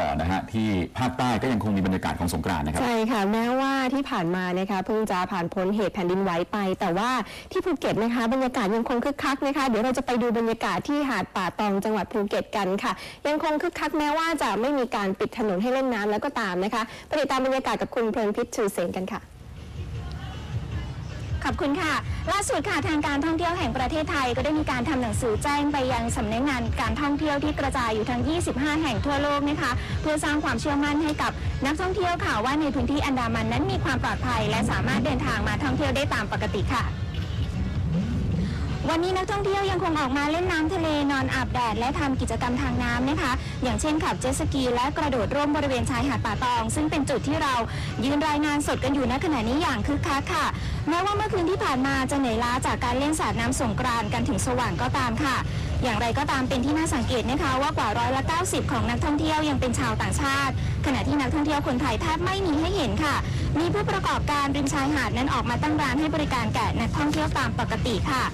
ต่อนะฮะที่ภาคใต้ก็ยังคงมีบรรยากาศของสงกรานต์นะครับ ใช่ค่ะแม้ว่าที่ผ่านมานะคะเพิ่งจะผ่านพ้นเหตุแผ่นดินไหวไป แต่ว่าที่ภูเก็ตนะคะบรรยากาศยังคงคึกคักนะคะเดี๋ยวเราจะไปดูบรรยากาศที่หาดป่าตองจังหวัดภูเก็ตกันค่ะ ยังคงคึกคักแม้ว่าจะไม่มีการปิดถนนให้เล่นน้ำแล้วก็ตามนะคะไปติดตามบรรยากาศกับคุณเพลินพิษชูเสงกันค่ะ ขอบคุณค่ะ ล่าสุดค่ะทางการท่องเที่ยวแห่งประเทศไทยก็ได้มีการทำหนังสือแจ้งไปยังสำนักงานการท่องเที่ยวที่กระจายอยู่ทั้ง 25 แห่งทั่วโลกนะคะ เพื่อสร้างความเชื่อมั่นให้กับนักท่องเที่ยวค่ะว่าในพื้นที่อันดามันนั้นมีความปลอดภัย และสามารถเดินทางมาท่องเที่ยวได้ตามปกติค่ะวันนี้นักท่องเที่ยวยังคงออกมาเล่นน้ำทะเล นอนอาบแดด และทำกิจกรรมทางน้ำนะคะ อย่างเช่นขับเจ็ตสกี และกระโดดร่มบริเวณชายหาดป่าตอง ซึ่งเป็นจุดที่เรายืนรายงานสดกันอยู่ณขณะนี้อย่างคึกคักค่ะ แม้ว่าเมื่อคืนที่ผ่านมาจะเหนื่อยล้าจากการเล่นสาดน้ำสงกรานต์กันถึงสว่างก็ตามค่ะ อย่างไรก็ตามเป็นที่น่าสังเกตนะคะว่ากว่าร้อยละ90 ของนักท่องเที่ยวยังเป็นชาวต่างชาติ ขณะที่นักท่องเที่ยวคนไทยแทบไม่มีให้เห็นค่ะ มีผู้ประกอบการริมชายหาดนั้นออกมาตั้งร้านให้บริการแก่นักท่องเที่ยวตามปกติค่ะ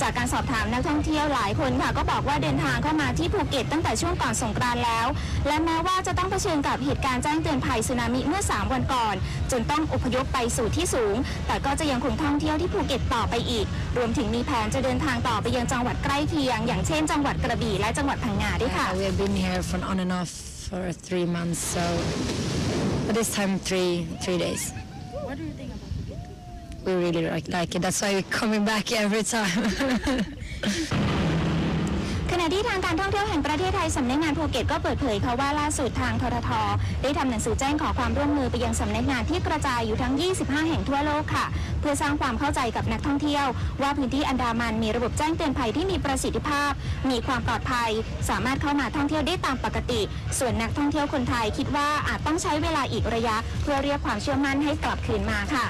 จากการสอบถามนักท่องเที่ยวหลายคนค่ะ ก็บอกว่าเดินทางเข้ามาที่ภูเก็ตตั้งแต่ช่วงก่อนสงกรานต์แล้ว และแม้ว่าจะต้องเผชิญกับเหตุการณ์แจ้งเตือนภัยสึนามิเมื่อ 3 วันก่อน จนต้องอพยพไปสู่ที่สูง แต่ก็จะยังคงท่องเที่ยวที่ภูเก็ตต่อไปอีก รวมถึงมีแผนจะเดินทางต่อไปยังจังหวัดใกล้เคียง อย่างเช่น จังหวัดกระบี่และจังหวัดพังงาด้วยค่ะ Uh, we have been here for on and off for three months, so but this time three three days. What do you think about Phuket? We really like, like it. That's why we're coming back every time. ขณะที่ทางการท่องเที่ยวแห่งประเทศไทยสำนักงานภูเก็ตก็เปิดเผยค่ะว่าล่าสุดทางททท ได้ทำหนังสือแจ้งขอความร่วมมือไปยังสำนักงานที่กระจายอยู่ทั้ง 25 แห่งทั่วโลกค่ะ เพื่อสร้างความเข้าใจกับนักท่องเที่ยว ว่าพื้นที่อันดามันมีระบบแจ้งเตือนภัยที่มีประสิทธิภาพ มีความปลอดภัย สามารถเข้ามาท่องเที่ยวได้ตามปกติ ส่วนนักท่องเที่ยวคนไทยคิดว่าอาจต้องใช้เวลาอีกระยะ เพื่อเรียกความเชื่อมั่นให้กลับคืนมาค่ะ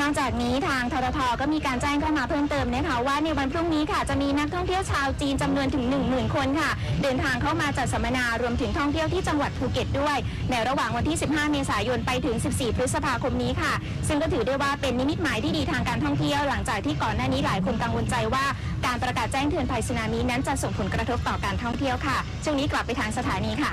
นอกจากนี้ทางทททก็มีการแจ้งเข้ามาเพิ่มเติมนะคะว่าในวันพรุ่งนี้ค่ะจะมีนักท่องเที่ยวชาวจีนจำนวนถึง 10,000 คนค่ะ เดินทางเข้ามาจัดสัมมนารวมถึงท่องเที่ยวที่จังหวัดภูเก็ตด้วย ในระหว่างวันที่ 15 เมษายนไปถึง 14 พฤษภาคมนี้ค่ะ ซึ่งก็ถือได้ว่าเป็นนิมิตหมายที่ดีทางการท่องเที่ยวหลังจากที่ก่อนหน้านี้หลายคนกังวลใจว่าการประกาศแจ้งเตือนภัยสึนามินั้นจะส่งผลกระทบต่อการท่องเที่ยวค่ะช่วงนี้กลับไปทางสถานีค่ะ